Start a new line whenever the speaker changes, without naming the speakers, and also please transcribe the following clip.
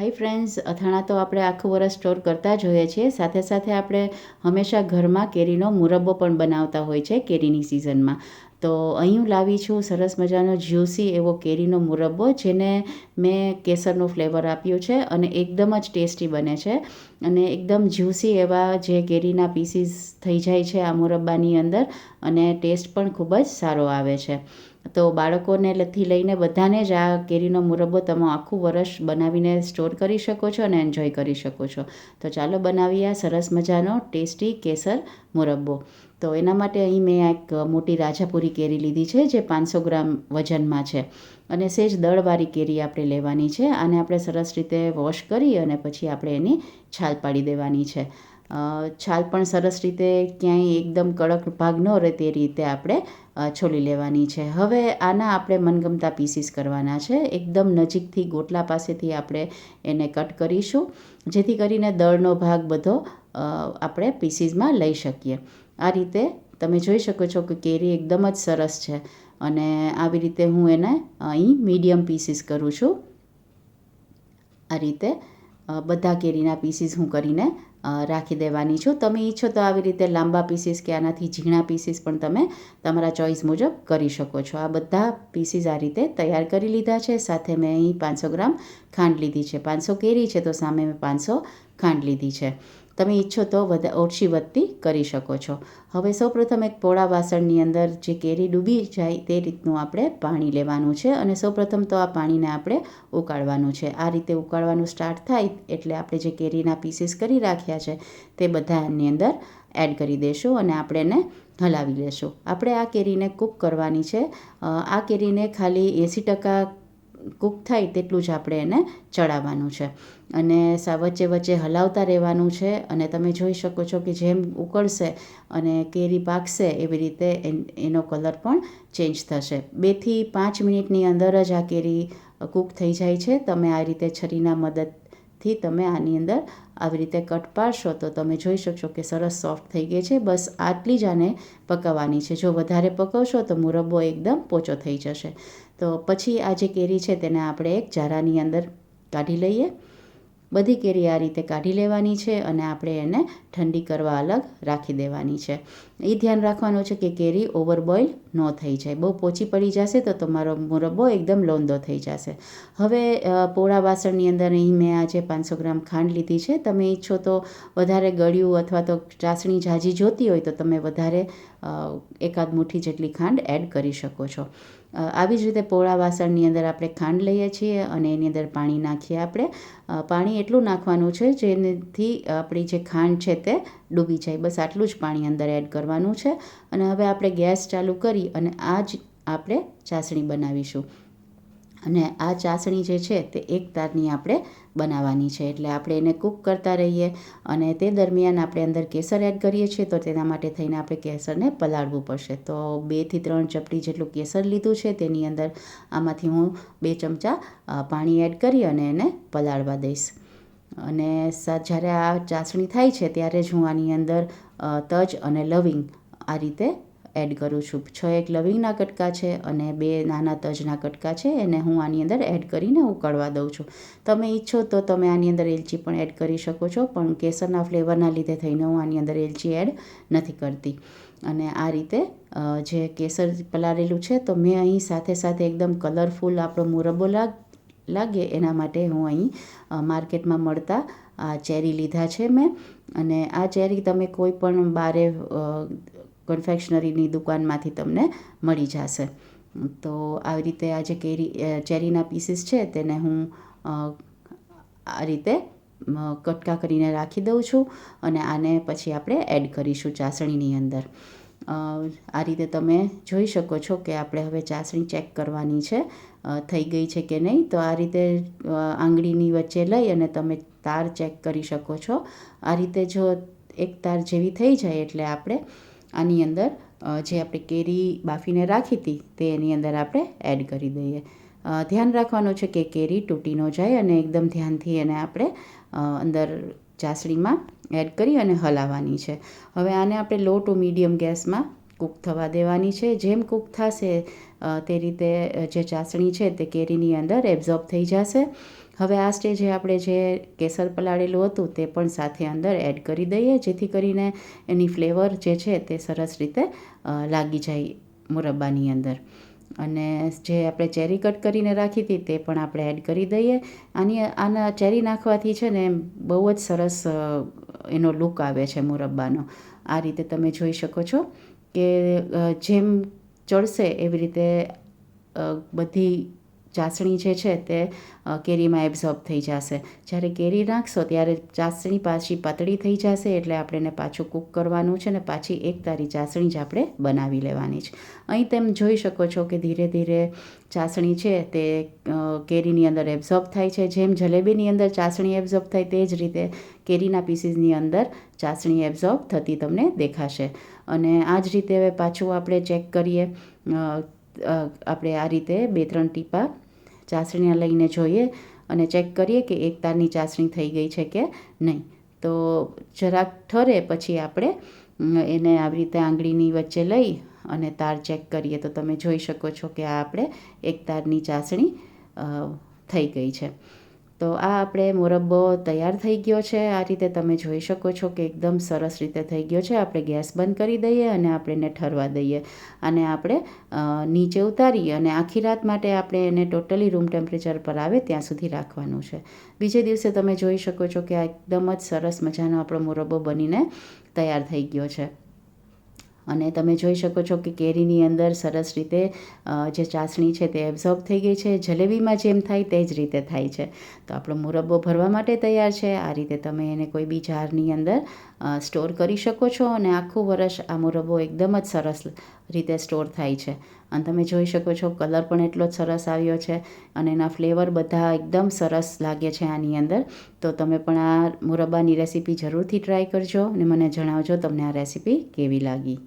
Hi friends અથાણા તો આપણે આખું વરસ સ્ટોર કરતા જ હોઈએ છીએ. સાથે સાથે આપણે હંમેશા ઘરમાં કેરીનો મુરબ્બો પણ બનાવતા હોય છે કેરીની સિઝનમાં તો અહીં હું લાવી છું સરસ મજાનો જ્યુસી એવો કેરીનો મુરબ્બો, જેને મેં કેસરનો ફ્લેવર આપ્યો છે અને એકદમ જ ટેસ્ટી બને છે. અને એકદમ જ્યુસી એવા જે કેરીના પીસીસ થઈ જાય છે આ મુરબ્બાની અંદર અને ટેસ્ટ પણ ખૂબ જ સારો આવે છે. તો બાળકોને થી લઈને બધાને જ આ કેરીનો મુરબ્બો તમે આખું વરસ બનાવીને સ્ટોર કરી શકો છો અને એન્જોય કરી શકો છો. તો ચાલો બનાવીએ આ સરસ મજાનો ટેસ્ટી કેસર મુરબ્બો. તો એના માટે અહીં મેં એક મોટી રાજાપુરી કેરી લીધી છે જે પાંચસો ગ્રામ વજનમાં છે. અને સેજ દળવાળી કેરી આપણે લેવાની છે. આને આપણે સરસ રીતે વોશ કરી અને પછી આપણે એની છાલ પાડી દેવાની છે. છાલ પણ સરસ રીતે ક્યાંય એકદમ કડક ભાગ ન રહે તે રીતે આપણે છોલી લેવાની છે. હવે આના આપણે મનગમતા પીસીસ કરવાના છે. એકદમ નજીકથી ગોટલા પાસેથી આપણે એને કટ કરીશું, જેથી કરીને દળનો ભાગ બધો આપણે પીસીસમાં લઈ શકીએ. આ રીતે તમે જોઈ શકો છો કે કેરી એકદમ જ સરસ છે અને આવી રીતે હું એને અહીં મીડિયમ પીસીસ કરું છું. આ રીતે બધા કેરીના પીસીસ હું કરીને રાખી દેવાની છું. તમે ઈચ્છો તો આવી રીતે લાંબા પીસીસ કે આનાથી ઝીણા પીસીસ પણ તમે તમારા ચોઈસ મુજબ કરી શકો છો. આ બધા પીસીસ આ રીતે તૈયાર કરી લીધા છે. સાથે મેં અહીં પાંચસો ગ્રામ ખાંડ લીધી છે. પાંચસો કેરી છે તો સામે મેં પાંચસો ખાંડ લીધી છે. તમે ઈચ્છો તો ઓછી વધતી કરી શકો છો. હવે સૌપ્રથમ એક પોળા વાસણની અંદર જે કેરી ડૂબી જાય તે રીતનું આપણે પાણી લેવાનું છે અને સૌપ્રથમ તો આ પાણીને આપણે ઉકાળવાનું છે. આ રીતે ઉકાળવાનું સ્ટાર્ટ થાય એટલે આપણે જે કેરીના પીસીસ કરી રાખ્યા છે તે બધા એની અંદર એડ કરી દેશું અને આપણે એને હલાવી લેશું. આપણે આ કેરીને કૂક કરવાની છે. આ કેરીને ખાલી એંસી ટકા કૂક થાય તેટલું જ આપણે એને ચડાવવાનું છે. અને વચ્ચે વચ્ચે હલાવતા રહેવાનું છે અને તમે જોઈ શકો છો કે જેમ ઉકળશે અને કેરી પાકશે એવી રીતે એનો કલર પણ ચેન્જ થશે. બેથી પાંચ મિનિટની અંદર જ આ કેરી કૂક થઈ જાય છે. તમે આ રીતે છરીના મદદથી તમે આની અંદર આવી રીતે કટ પાડશો તો તમે જોઈ શકશો કે સરસ સોફ્ટ થઈ ગઈ છે. બસ આટલી જ આને પકાવવાની છે. જો વધારે પકવશો તો મુરબ્બો એકદમ પોચો થઈ જશે. તો પછી આ જે કેરી છે તેને આપણે એક જારાની અંદર કાઢી લઈએ. બધી કેરી આ રીતે કાઢી લેવાની છે અને આપણે એને ઠંડી કરવા અલગ રાખી દેવાની છે. એ ધ્યાન રાખવાનું છે કે કેરી ઓવરબોઇલ ન થઈ જાય. બહુ પોચી પડી જશે તો તમારો મુરબ્બો એકદમ લોંદો થઈ જશે. હવે પોળા વાસણની અંદર અહીં મેં આજે પાંચસો ગ્રામ ખાંડ લીધી છે. તમે ઈચ્છો તો વધારે ગળ્યું અથવા તો ચાસણી ઝાઝી જોતી હોય તો તમે વધારે એકાદ મુઠ્ઠી જેટલી ખાંડ એડ કરી શકો છો. આવી જ રીતે પોળા વાસણની અંદર આપણે ખાંડ લઈએ છીએ અને એની અંદર પાણી નાખીએ આપણે. પાણી એટલું નાખવાનું છે જેનાથી આપણી જે ખાંડ છે તે ડૂબી જાય. બસ આટલું જ પાણી અંદર એડ કરવાનું છે. અને હવે આપણે ગેસ ચાલુ કરી અને આ જ આપણે ચાસણી બનાવીશું. અને આ ચાસણી જે છે તે એક તારની આપણે બનાવવાની છે. એટલે આપણે એને કૂક કરતા રહીએ અને તે દરમિયાન આપણે અંદર કેસર એડ કરીએ છીએ તો તેના માટે થઈને આપણે કેસરને પલાળવું પડશે. તો બેથી ત્રણ ચપટી જેટલું કેસર લીધું છે તેની અંદર આમાંથી હું બે ચમચા પાણી એડ કરી અને એને પલાળવા દઈશ. અને જ્યારે આ ચાસણી થાય છે, ત્યારે જ હું આની અંદર તજ અને લવિંગ આ રીતે એડ કરું છું. છ એક લવિંગના કટકા છે અને બે નાના તજના કટકા છે, એને હું આની અંદર એડ કરીને ઉકળવા દઉં છું. તમે ઈચ્છો તો તમે આની અંદર એલચી પણ એડ કરી શકો છો, પણ કેસરના ફ્લેવરના લીધે થઈને હું આની અંદર એલચી એડ નથી કરતી. અને આ રીતે જે કેસર પલાળેલું છે, તો મેં અહીં સાથે સાથે એકદમ કલરફુલ આપણો મુરબ્બો લાગ લાગે એના માટે હું અહીં માર્કેટમાં મળતા આ ચેરી લીધા છે મેં. અને આ ચેરી તમે કોઈ પણ બારે કન્ફેક્શનરીની દુકાનમાંથી તમને મળી જશે. તો આવી રીતે આ જે કેરી ચેરીના પીસીસ છે તેને હું આ રીતે કટકા કરીને રાખી દઉં છું અને આને પછી આપણે એડ કરીશું ચાસણીની અંદર. આ રીતે તમે જોઈ શકો છો કે આપણે હવે ચાસણી ચેક કરવાની છે. થઈ ગઈ છે કે નહીં? તો આ રીતે આંગળીની વચ્ચે લઈ અને તમે તાર ચેક કરી શકો છો. આ રીતે જો એક તાર જેવી થઈ જાય એટલે આપણે આની અંદર જે આપણે કેરી બાફીને રાખી હતી, તે એની અંદર આપણે એડ કરી દઈએ. ધ્યાન રાખવાનું છે કે કેરી તૂટી ન જાય અને એકદમ ધ્યાનથી એને આપણે અંદર ચાસણીમાં એડ કરી અને હલાવવાની છે. હવે આને આપણે લો ટુ મીડિયમ ગેસમાં કૂક થવા દેવાની છે. જેમ કૂક થશે તે રીતે જે ચાસણી છે તે કેરીની અંદર એબ્ઝોર્બ થઈ જશે. હવે આ સ્ટેજે આપણે જે કેસર પલાળેલું હતું તે પણ સાથે અંદર એડ કરી દઈએ, જેથી કરીને એની ફ્લેવર જે છે તે સરસ રીતે લાગી જાય મુરબ્બાની અંદર. અને જે આપણે ચેરી કટ કરીને રાખી હતી તે પણ આપણે એડ કરી દઈએ. આની, આના ચેરી નાખવાથી છે ને બહુ જ સરસ એનો લુક આવે છે મુરબ્બાનો. આ રીતે તમે જોઈ શકો છો કે જેમ ચડશે એવી રીતે બધી ચાસણી જે છે તે કેરીમાં એબ્ઝોર્બ થઈ જશે. જ્યારે કેરી નાખશો ત્યારે ચાસણી પાછી પાતળી થઈ જશે એટલે આપણે એને પાછું કૂક કરવાનું છે ને પાછી એક તારી ચાસણી જ આપણે બનાવી લેવાની છે. અહીં તેમ જોઈ શકો છો કે ધીરે ધીરે ચાસણી છે તે કેરીની અંદર એબ્ઝોર્બ થાય છે. જેમ જલેબીની અંદર ચાસણી એબ્ઝોર્બ થાય તે જ રીતે કેરીના પીસીસની અંદર ચાસણી એબ્ઝોર્બ થતી તમને દેખાશે. અને આ જ રીતે હવે પાછું આપણે ચેક કરીએ આપણે આ રીતે બે, ત્રણ ટીપા ચાસણીਆਂ લઈને જોઈએ અને ચેક કરીએ કે એક તારની ચાસણી થઈ ગઈ છે કે નહીં. તો જરાક ઠરે પછી આપણે એને આવી રીતે આંગળીની વચ્ચે લઈ અને તાર ચેક કરીએ. તો તમે જોઈ શકો છો કે આ આપણે એક તારની ચાસણી થઈ ગઈ છે. તો આ આપણે મોરબ્બો તૈયાર થઈ ગયો છે. આ રીતે તમે જોઈ શકો છો કે એકદમ સરસ રીતે થઈ ગયો છે. આપણે ગેસ બંધ કરી દઈએ અને આપણે એને ઠરવા દઈએ. અને આપણે નીચે ઉતારી અને આખી રાત માટે આપણે એને ટોટલી રૂમ ટેમ્પરેચર પર આવે ત્યાં સુધી રાખવાનું છે. બીજે દિવસે તમે જોઈ શકો છો કે આ એકદમ જ સરસ મજાનો આપણો મોરબ્બો બનીને તૈયાર થઈ ગયો છે. અને તમે જોઈ શકો છો કે કેરીની અંદર સરસ રીતે જે ચાસણી છે તે એબ્ઝોર્બ થઈ ગઈ છે. જલેબીમાં જેમ થાય તે જ રીતે થાય છે. તો આપણો મુરબ્બો ભરવા માટે તૈયાર છે. આ રીતે તમે એને કોઈ બી જારની અંદર સ્ટોર કરી શકો છો અને આખું વર્ષ આ મુરબ્બો એકદમ જ સરસ રીતે સ્ટોર થાય છે. અને તમે જોઈ શકો છો કલર પણ એટલો જ સરસ આવ્યો છે અને એના ફ્લેવર બધા એકદમ સરસ લાગે છે આની અંદર. તો તમે પણ આ મુરબ્બાની રેસીપી જરૂરથી ટ્રાય કરજો અને મને જણાવજો તમને આ રેસીપી કેવી લાગી.